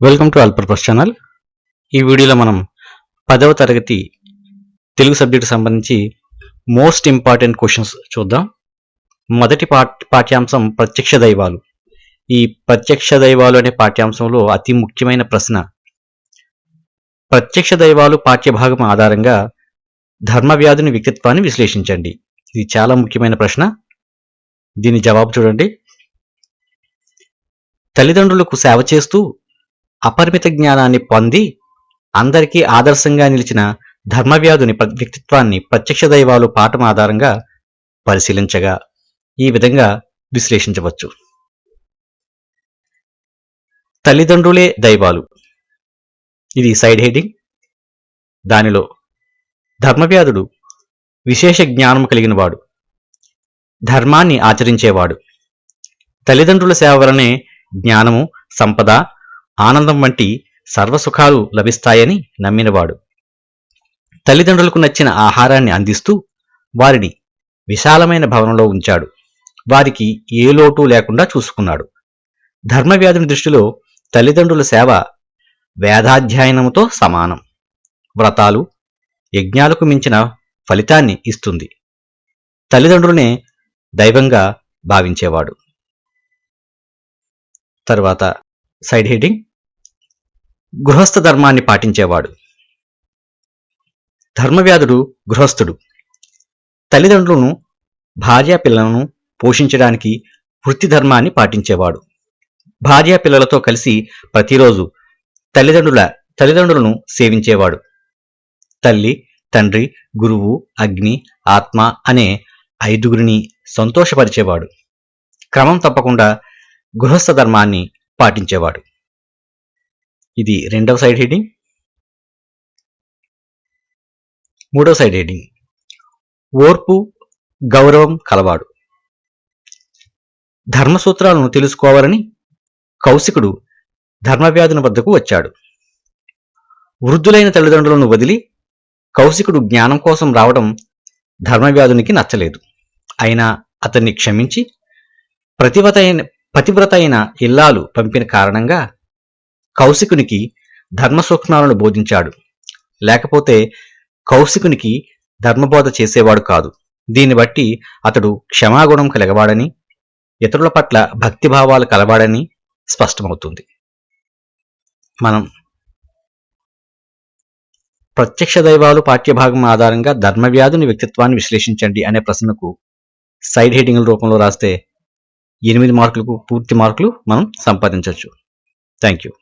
Welcome to అల్పర్పస్ channel ఈ వీడియోలో మనం పదవ తరగతి తెలుగు సబ్జెక్టు సంబంధించి మోస్ట్ ఇంపార్టెంట్ క్వశ్చన్స్ చూద్దాం. మొదటి పాఠ్యాంశం ప్రత్యక్ష దైవాలు. ఈ ప్రత్యక్ష దైవాలు అనే పాఠ్యాంశంలో అతి ముఖ్యమైన ప్రశ్న. ప్రత్యక్ష దైవాలు పాఠ్యభాగం ఆధారంగా ధర్మవ్యాధుని వ్యక్తిత్వాన్ని విశ్లేషించండి. ఇది చాలా ముఖ్యమైన ప్రశ్న. దీని జవాబు చూడండి. తల్లిదండ్రులకు సేవ చేస్తూ అపరిమిత జ్ఞానాన్ని పొంది అందరికీ ఆదర్శంగా నిలిచిన ధర్మవ్యాధుని వ్యక్తిత్వాన్ని ప్రత్యక్ష దైవాలు పాఠం ఆధారంగా పరిశీలించగా ఈ విధంగా విశ్లేషించవచ్చు. తల్లిదండ్రులే దైవాలు. ఇది సైడ్ హెడింగ్ దానిలో ధర్మవ్యాధుడు విశేష జ్ఞానం కలిగినవాడు. ధర్మాన్ని ఆచరించేవాడు. తల్లిదండ్రుల సేవ వలనే జ్ఞానము సంపద ఆనందం వంటి సర్వసుఖాలు లభిస్తాయని నమ్మినవాడు. తల్లిదండ్రులకు నచ్చిన ఆహారాన్ని అందిస్తూ వారిని విశాలమైన భవనంలో ఉంచాడు. వారికి ఏ లోటు లేకుండా చూసుకున్నాడు. ధర్మవ్యాధుని దృష్టిలో తల్లిదండ్రుల సేవ వేదాధ్యయనముతో సమానం. వ్రతాలు యజ్ఞాలకు మించిన ఫలితాన్ని ఇస్తుంది. తల్లిదండ్రులనే దైవంగా భావించేవాడు. తర్వాత సైడ్ హెడింగ్ గృహస్థ ధర్మాన్ని పాటించేవాడు. ధర్మవ్యాధుడు గృహస్థుడు. తల్లిదండ్రులను భార్యా పిల్లలను పోషించడానికి వృత్తి ధర్మాన్ని పాటించేవాడు. భార్యా పిల్లలతో కలిసి ప్రతిరోజు తల్లిదండ్రుల తల్లిదండ్రులను సేవించేవాడు. తల్లి తండ్రి గురువు అగ్ని ఆత్మ అనే ఐదుగురిని సంతోషపరిచేవాడు. క్రమం తప్పకుండా గృహస్థ ధర్మాన్ని పాటించేవాడు. ఇది రెండవ సైడ్ హెడింగ్ మూడవ సైడ్ హెడింగ్ ఓర్పు గౌరవం కలవాడు. ధర్మసూత్రాలను తెలుసుకోవాలని కౌశికుడు ధర్మవ్యాధుని వద్దకు వచ్చాడు. వృద్ధులైన తల్లిదండ్రులను వదిలి కౌశికుడు జ్ఞానం కోసం రావడం ధర్మవ్యాధునికి నచ్చలేదు. అయినా అతన్ని క్షమించి ప్రతివత అయిన పతివ్రత అయిన ఇల్లాలు పంపిన కారణంగా కౌశికునికి ధర్మ సూక్ష్మాలను బోధించాడు. లేకపోతే కౌశికునికి ధర్మబోధ చేసేవాడు కాదు. దీన్ని బట్టి అతడు క్షమాగుణం కలగవాడని ఇతరుల పట్ల భక్తిభావాలు కలవాడని స్పష్టమవుతుంది. మనం ప్రత్యక్ష దైవాలు పాఠ్యభాగం ఆధారంగా ధర్మవ్యాధుని వ్యక్తిత్వాన్ని విశ్లేషించండి అనే ప్రశ్నకు సైడ్ హెడింగ్ల రూపంలో రాస్తే ఎనిమిది మార్కులకు పూర్తి మార్కులు మనం సంపాదించవచ్చు. Thank you